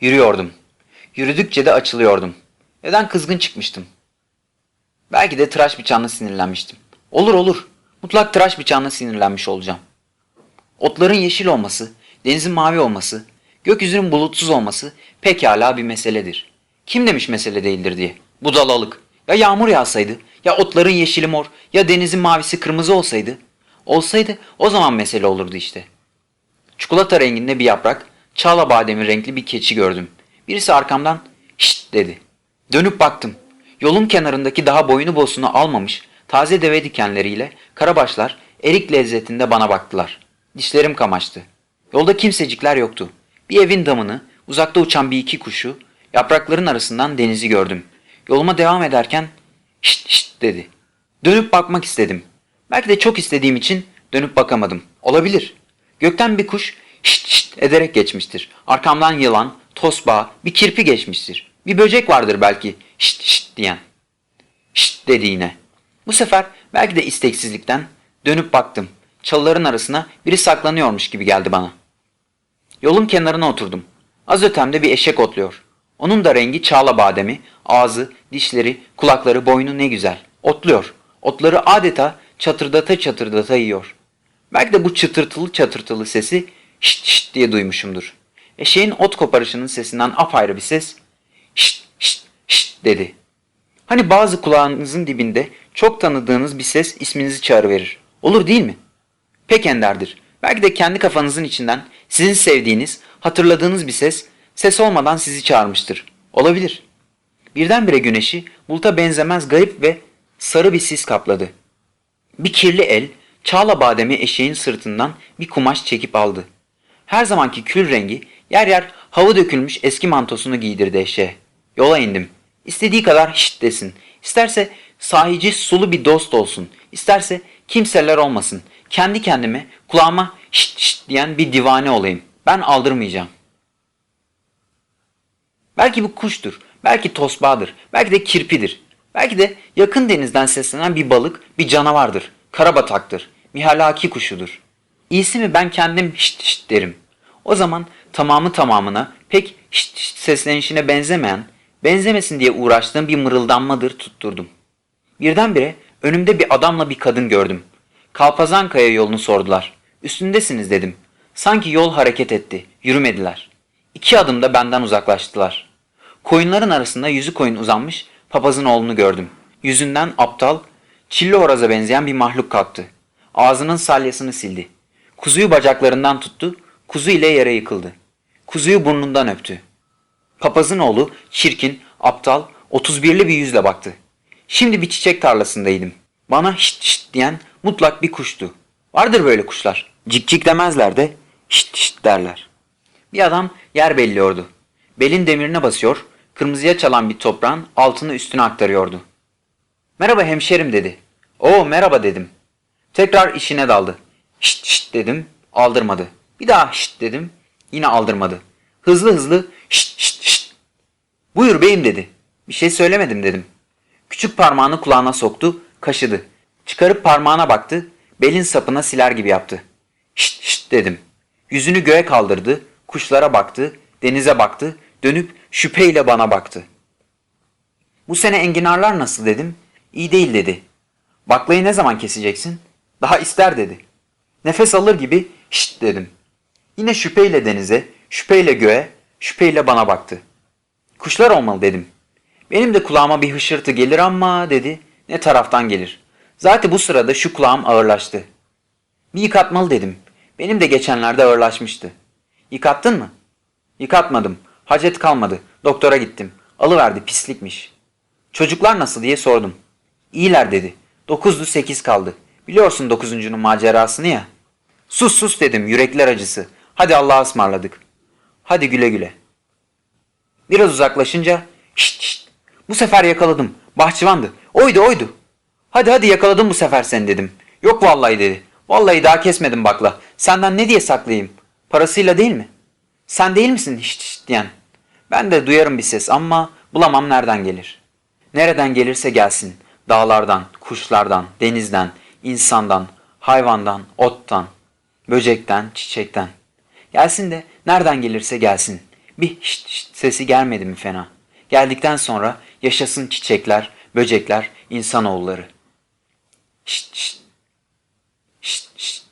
Yürüyordum. Yürüdükçe de açılıyordum. Neden kızgın çıkmıştım? Belki de tıraş bıçağına sinirlenmiştim. Olur olur. Mutlak tıraş bıçağına sinirlenmiş olacağım. Otların yeşil olması, denizin mavi olması, gökyüzünün bulutsuz olması pekala bir meseledir. Kim demiş mesele değildir diye. Budalalık. Ya yağmur yağsaydı, ya otların yeşili mor, ya denizin mavisi kırmızı olsaydı. Olsaydı o zaman mesele olurdu işte. Çikolata renginde bir yaprak, çağla bademi renkli bir keçi gördüm. Birisi arkamdan şşt dedi. Dönüp baktım. Yolun kenarındaki daha boyunu bosunu almamış taze deve dikenleriyle karabaşlar erik lezzetinde bana baktılar. Dişlerim kamaştı. Yolda kimsecikler yoktu. Bir evin damını, uzakta uçan bir iki kuşu, yaprakların arasından denizi gördüm. Yoluma devam ederken şşt şşt dedi. Dönüp bakmak istedim. Belki de çok istediğim için dönüp bakamadım. Olabilir. Gökten bir kuş şşt şşt ederek geçmiştir. Arkamdan yılan, tosbağa, bir kirpi geçmiştir. Bir böcek vardır belki şşt şşt diyen. Şşt dedi yine. Bu sefer belki de isteksizlikten dönüp baktım. Çalıların arasına biri saklanıyormuş gibi geldi bana. Yolun kenarına oturdum. Az ötemde bir eşek otluyor. Onun da rengi çağla bademi, ağzı, dişleri, kulakları, boynu ne güzel. Otluyor. Otları adeta çatırdata çatırdata yiyor. Belki de bu çıtırtılı çatırtılı sesi şşt şşt diye duymuşumdur. Eşeğin ot koparışının sesinden apayrı bir ses şşt şşt şşt dedi. Hani bazı kulağınızın dibinde çok tanıdığınız bir ses isminizi çağrıverir. Olur değil mi? Pek enderdir. Belki de kendi kafanızın içinden sizin sevdiğiniz, hatırladığınız bir ses, ses olmadan sizi çağırmıştır. Olabilir. Birdenbire güneşi buluta benzemez garip ve sarı bir sis kapladı. Bir kirli el, çağla bademi eşeğin sırtından bir kumaş çekip aldı. Her zamanki kül rengi yer yer hava dökülmüş eski mantosunu giydirdi eşeğe. Yola indim. İstediği kadar şşt desin. İsterse sahici sulu bir dost olsun. İsterse kimseler olmasın. Kendi kendime kulağıma şşt şşt diyen bir divane olayım. Ben aldırmayacağım. Belki bu kuştur. Belki tosbağadır. Belki de kirpidir. Belki de yakın denizden seslenen bir balık, bir canavardır. Karabataktır. Mihalaki kuşudur. İyisi mi ben kendim şşt şşt derim. O zaman tamamı tamamına pek şşt şşt seslenişine benzemeyen, benzemesin diye uğraştığım bir mırıldanmadır tutturdum. Birdenbire önümde bir adamla bir kadın gördüm. Kalpazankaya yolunu sordular. Üstündesiniz dedim. Sanki yol hareket etti. Yürümediler. İki adımda benden uzaklaştılar. Koyunların arasında yüzü koyun uzanmış papazın oğlunu gördüm. Yüzünden aptal, çilli horaza benzeyen bir mahluk kalktı. Ağzının salyasını sildi. Kuzuyu bacaklarından tuttu, kuzu ile yere yıkıldı. Kuzuyu burnundan öptü. Papazın oğlu çirkin, aptal, 31'li bir yüzle baktı. Şimdi bir çiçek tarlasındaydım. Bana şşt şşt diyen mutlak bir kuştu. Vardır böyle kuşlar. Cik cik demezler de şşt şşt derler. Bir adam yer belliyordu. Belin demirine basıyor, kırmızıya çalan bir toprağın altını üstüne aktarıyordu. Merhaba hemşerim dedi. Oo merhaba dedim. Tekrar işine daldı. Şşt şşt dedim, aldırmadı. Bir daha şşt dedim, yine aldırmadı. Hızlı hızlı şşt şşt şşt. Buyur beyim dedi. Bir şey söylemedim dedim. Küçük parmağını kulağına soktu, kaşıdı. Çıkarıp parmağına baktı, belin sapına siler gibi yaptı. Şşt şşt dedim. Yüzünü göğe kaldırdı, kuşlara baktı, denize baktı, dönüp şüpheyle bana baktı. Bu sene enginarlar nasıl dedim. İyi değil dedi. Baklayı ne zaman keseceksin? Daha ister dedi. Nefes alır gibi şşt dedim. Yine şüpheyle denize, şüpheyle göğe, şüpheyle bana baktı. Kuşlar olmalı dedim. Benim de kulağıma bir hışırtı gelir ama dedi. Ne taraftan gelir. Zaten bu sırada şu kulağım ağırlaştı. Bir yıkatmalı dedim. Benim de geçenlerde ağırlaşmıştı. Yıkattın mı? Yıkatmadım. Hacet kalmadı. Doktora gittim. Alıverdi pislikmiş. Çocuklar nasıl diye sordum. İyiler dedi. Dokuzdu sekiz kaldı. Biliyorsun dokuzuncunun macerasını ya. Sus sus dedim yürekler acısı. Hadi Allah'a ısmarladık. Hadi güle güle. Biraz uzaklaşınca şşt şşt. Bu sefer yakaladım. Bahçıvandı. Oydu oydu. Hadi hadi yakaladım bu sefer seni dedim. Yok vallahi dedi. Vallahi daha kesmedim bakla. Senden ne diye saklayayım? Parasıyla değil mi? Sen değil misin şşt şşt diyen? Ben de duyarım bir ses ama bulamam nereden gelir. Nereden gelirse gelsin. Dağlardan, kuşlardan, denizden, insandan, hayvandan, ottan, Böcekten, çiçekten. Gelsin de nereden gelirse gelsin. Bir şşt şşt sesi gelmedi mi fena? Geldikten sonra yaşasın çiçekler, böcekler, insanoğulları. Şşt şşt. Şşt şşt.